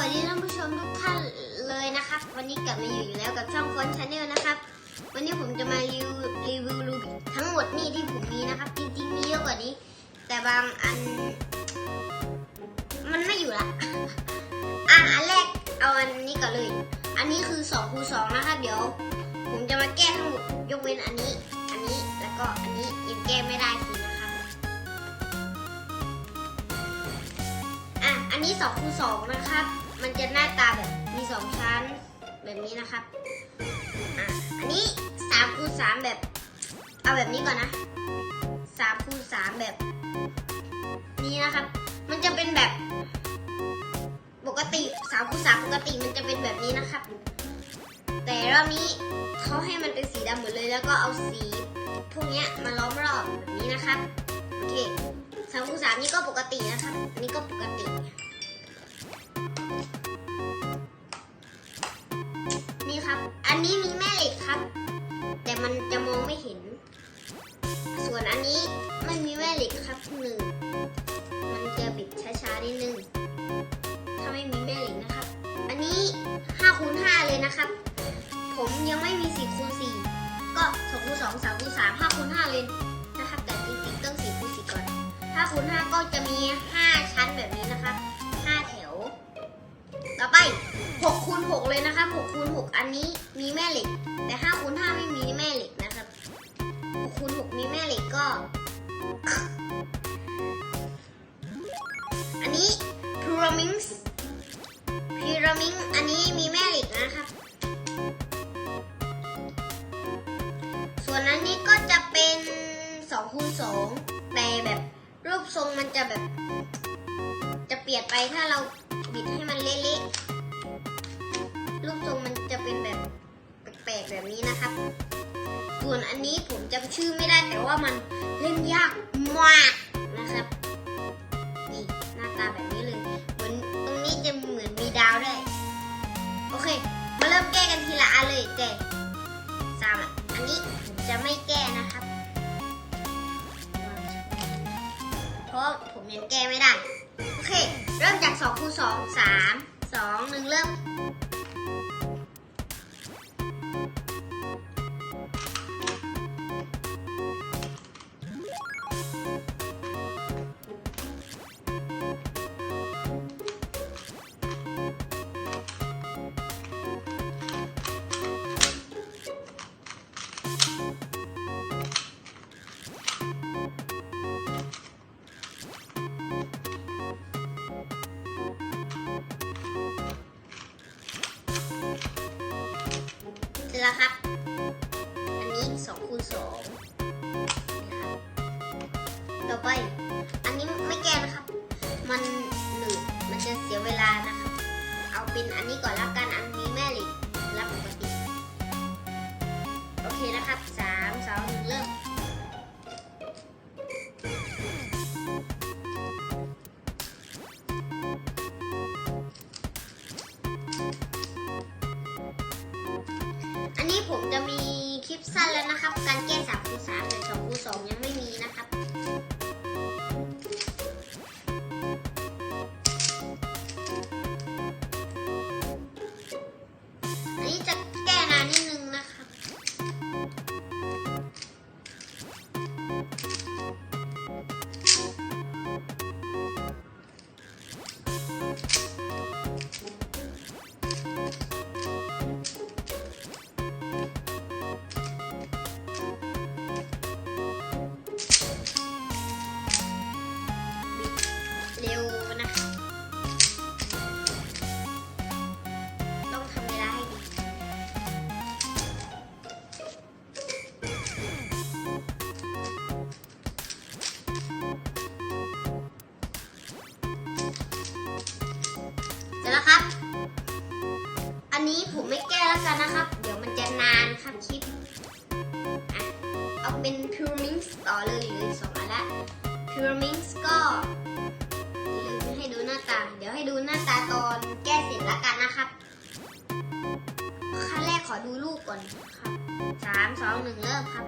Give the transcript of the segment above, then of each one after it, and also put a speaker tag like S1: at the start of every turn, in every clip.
S1: วัสดีท่านผู้ชมทุกท่านเลยนะครับ วันนี้กลับมาอยู่อยู่แล้วกับช่องฟอนชาแนลนะครับ วันนี้ผมจะมารีวิวรูทั้งหมดนี่ที่ผมมีนะครับ จริงๆมีเยอะกว่านี้ แต่บางอัน มันไม่อยู่ละอะอันแรกเอาอันนี้ก่อนเลย อันนี้คือ2คูณ2นะครับเดี๋ยว ผมจะมาแก้ทั้งหมดยกเว้นอันนี้ อันนี้แล้วก็อันนี้ยังแก้ไม่ได้ทีนะครับอะอันนี้2คูณ2นะครับ จะหน้าตาแบบมี2ชั้นแบบนี้นะครับอะอันนี้3คูณ3แบบ เอาแบบนี้ก่อนนะ3คูณ3แบบ นี้นะครับ มันจะเป็นแบบปกติ3คูณ3ปกติมันจะเป็นแบบนี้นะครับ แต่รอบนี้เขาให้มันเป็นสีดำหมดเลยแล้วก็เอาสีพวกนี้มาล้อมรอบแบบนี้นะครับโอเคสามคูณสามนี่ก็ปกตินะครับอันนี้ก็ปกติ อันนี้มีแม่เหล็กครับ แต่มันจะมองไม่เห็น ส่วนอันนี้ไม่มีแม่เหล็กครับหนึ่งมันจะบิดช้าๆนิดนึงถ้าไม่มีแม่เหล็กนะครับ อันนี้5คูณ5เลยนะครับ ผมยังไม่มี4คูณ4ก็2คูณ2 3คูณ3 5คูณ5เลยนะครับ แต่จริงๆต้อง4คูณ4ก่อน5คูณ5ก็จะมี 5 ชั้นแบบนี้นะครับ ต่อไป6คูณ6เลยนะครับ6คูณ6อันนี้มีแม่เหล็ก แต่5คูณ5ไม่มีแม่เหล็กนะครับ6คูณ6มีแม่เหล็กก็ อันนี้ pyraminx pyraminx อันนี้มีแม่เหล็กนะครับ ส่วนอันนี้ก็จะเป็น2คูณ2แต่แบบรูปทรงมันจะแบบ จะเปลี่ยนไปถ้าเรา บิดให้มันเละๆรูปทรงมันจะเป็นแบบแปลกๆแบบนี้นะครับ ส่วนอันนี้ผมจำชื่อไม่ได้แต่ว่ามันเล่นยากมากนะครับนี่หน้าตาแบบนี้เลยเหมือนตรงนี้จะเหมือนมีดาวด้วยโอเค มาเริ่มแก้กันทีละอันเลยแต่สามอันนี้ผมจะไม่แก้นะครับ เพราะผมยังแก้ไม่ได้ เริ่มจาก2คูณ2 3 2 1 เริ่ม แล้วครับ อันนี้2คูณ2 แก้แล้วกันนะครับ เดี๋ยวมันจะนานครับคลิปอะเอาเป็น Pyraminx ต่อเลยเลยสองอันละ Pyraminx ก็ลืมให้ดูหน้าตา เดี๋ยวให้ดูหน้าตาตอนแก้เสร็จแล้วกันนะครับขั้นแรกขอดูรูปก่อนครับสามสองหนึ่งเริ่มครับ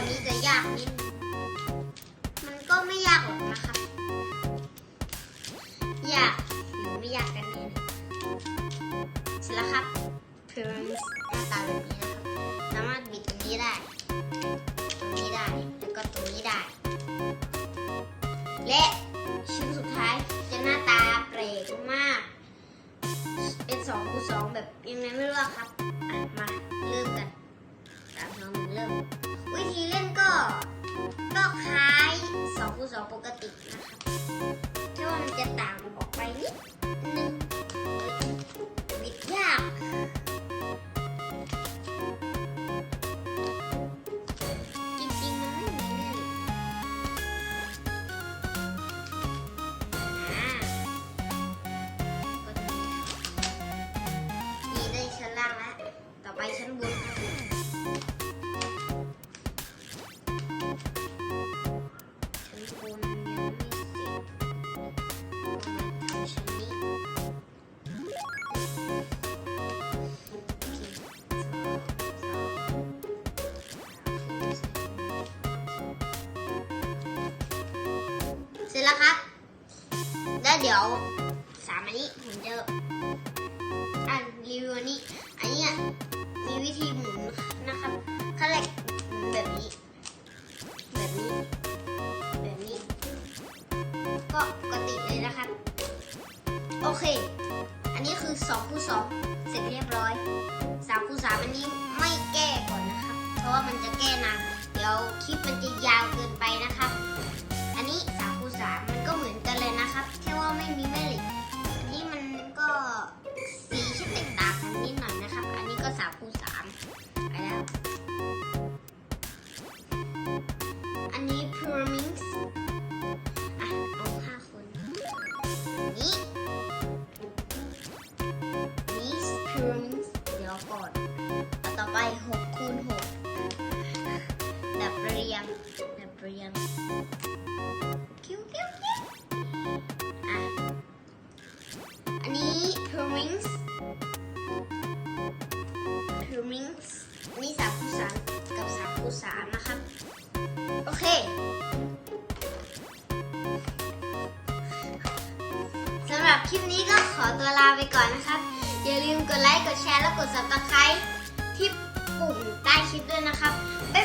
S1: ขั้นตอนนี้จะยากนิด สองคู ร็จแล้วครับ แล้วเดี๋ยวสามอันนี้ผมจะอ่านรีวิวอันนี้ อันนี้มีวิธีหมุนนะครับขั้นแรกหมุนแบบนี้ แบบนี้ แบบนี้ ก็ปกติเลยนะครับ โอเค อันนี้คือ2คูณ2เสร็จเรียบร้อย3คูณ3อันนี้ไม่แก้ก่อนนะครับ เพราะว่ามันจะแก้นานเดี๋ยวคลิปมันจะยาวเกิ อันนี้ pyramid อะเอาห้าคนนี่นี่ pyramid เดี๋ยวก่อนเอาต่อไปหกคูณหกแบบเรียงแบบเรียง บคลิปนี้ก็ขอตัวลาไปก่อนนะครับ อย่าลืมกดไลค์ กดแชร์ และกด subscribe ที่ปุ่มใต้คลิปด้วยนะครับาย